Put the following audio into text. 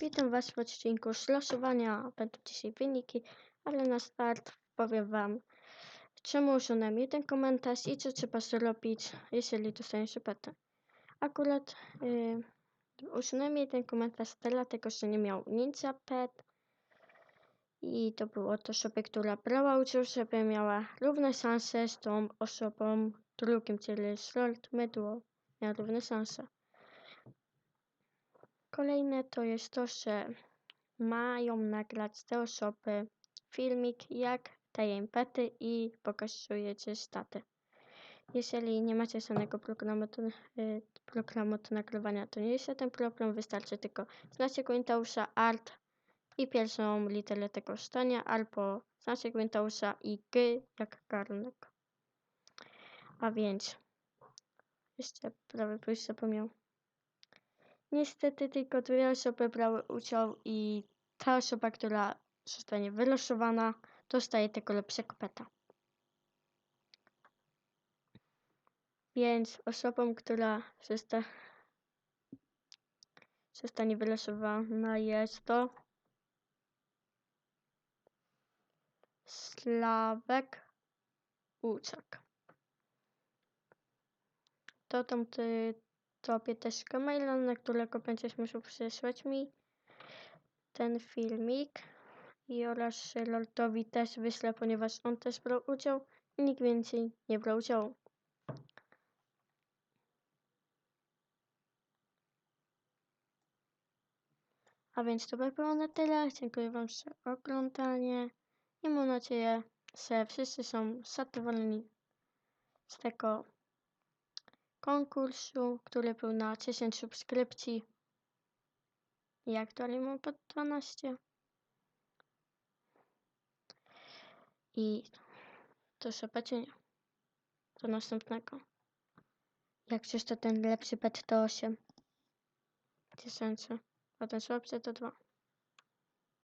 Witam Was w odcinku szlosowania. Będą dzisiaj wyniki, ale na start powiem Wam, czemu usunąłem jeden komentarz i co trzeba zrobić, jeżeli dostaniesz szepetę. Akurat yy, usunąłem jeden komentarz dlatego, że nie miał Ninja Pet i to było to osobę, która brała udział, żeby miała równe szanse z tą osobą drugim, czyli Short Mydło miała równe szanse. Kolejne to jest to, że mają nagrać te osoby filmik, jak daje im pety i pokazujecie staty. Jeżeli nie macie żadnego programu do, y, programu do nagrywania, to nie jest ten problem, wystarczy tylko znaczek Windowsa, Alt i pierwszą literę tego zdania, albo znaczek Windowsa i G jak garnek. A więc, jeszcze prawie już zapomniał. Niestety tylko dwie osoby brały udział i ta osoba, która zostanie wylosowana, dostaje tego lepszego peta. Więc osobą, która zosta zostanie wylosowana jest to Slawek Łuczak. To tam ty tobie też maila, na którego będziesz musiał przesłać mi ten filmik i oraz Lordowi też wyślę, ponieważ on też brał udział nikt więcej nie brał udziału. A więc to by było na tyle. Dziękuję Wam za oglądanie i mam nadzieję, że wszyscy są zadowoleni z tego konkursu, który był na 10 subskrypcji. I aktualnie mam po 12. I to zobaczenia. Do następnego. Jak coś to ten lepszy pet to 8 tysięcy, a ten słabszy to 2.